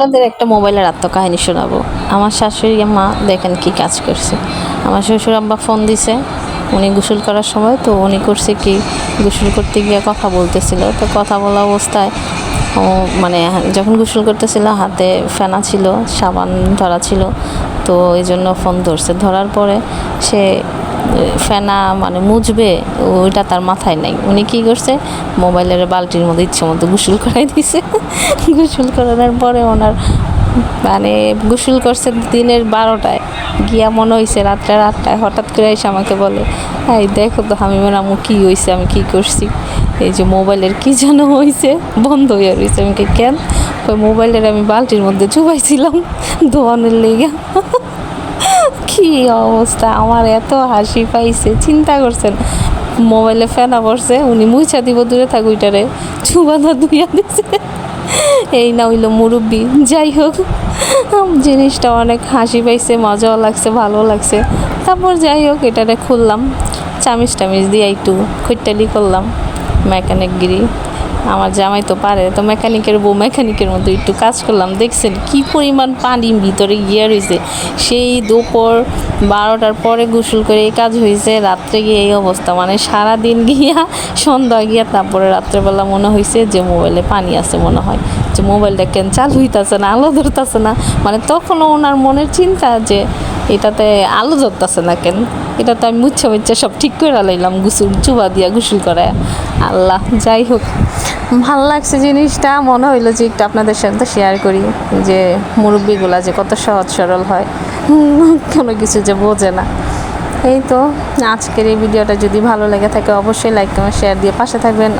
আপনাদের একটা মোবাইলের আত্মকাহিনী শোনাবো। আমার শাশুড়ি মা দেখেন কি কাজ করছে। আমার শ্বশুর আব্বা ফোন দিছে, উনি গোসল করার সময়, তো উনি করছে কি, গোসল করতে গিয়ে কথা বলতেছিল। তো কথা বলা অবস্থায় ও মানে যখন গোসল করতেছিল, হাতে ফেনা ছিল, সাবান ধরা ছিল, তো এই জন্য ফোন ধরছে। ধরার পরে সে ফেনা মানে মুছবে, ওইটা তার মাথায় নাই। উনি কি করছে? মোবাইলের বালতির মধ্যে ইচ্ছে মতো গোসল করাই দিছে। গোসল করানোর পরে ওনার মানে গোসল করছে দিনের বারোটায়। গিয়া মনে হয়েছে রাত্রে আটটায়। হঠাৎ করে এসে আমাকে বলে, এই দেখো তো আমি আমু কী হয়েছে আমি কী করছি? এই যে মোবাইলের কি যেন হয়েছে বন্ধ হয়ে রয়েছে আমি কি কেন? ওই মোবাইলের আমি বালতির মধ্যে চুবাইছিলাম ধোয়ানোর লেগে। কি অবস্থা? আমার এত হাসি পাইছে, চিন্তা করছেন। মোবাইলে ফেনা পড়ছে, উনি মুইছা দিব, দূরে থাক ওইটারে। চুবানা দুইয়া দিছে। এই না হইল মুরব্বী। যাই হোক, জিনিসটা অনেক হাসি পাইছে, মজাও লাগছে ভালো লাগছে। তারপর যাই হোক, এটারে খুললাম। চামিচ টামিচ দিয়ে একটু খৈটালি করলাম। মেকানিকগিরি আমার জামাই তো পারে, তো মেকানিকের বউ মেকানিকের মতো একটু কাজ করলাম, দেখছেন কি পরিমাণ পানি ভিতরে গিয়ে রয়েছে সেই দুপুর বারোটার পরে গোসল করে এই কাজ হয়েছে রাত্রে গিয়ে এই অবস্থা মানে সারা দিন গিয়া, সন্ধ্যা গিয়া, তারপরে রাত্রেবেলা মনে হয়েছে যে মোবাইলে পানি আছে মনে হয়। যে মোবাইলটা কেন চালু হইতাছে না, আলো ধরতেছে না মানে তখনও ওনার মনের চিন্তা যে এটাতে আলো ধরতেছে না কেন? এটা তো আমি মুচ্ছা মুচ্ছা সব ঠিক করে লাইলাম, গুসুল, চুবা দিয়া গুসুল করায় আল্লাহ, যাই হোক। ভালো লাগছে জিনিসটা, মনে হইল যে একটু আপনাদের সাথে শেয়ার করি, যে মুরব্বীগুলা যে কত সহজ সরল হয়। কোনো কিছু যে বোঝে না। এই তো, আজকের এই ভিডিওটা যদি ভালো লেগে থাকে, অবশ্যই লাইক কমেন্ট শেয়ার দিয়ে পাশে থাকবেন।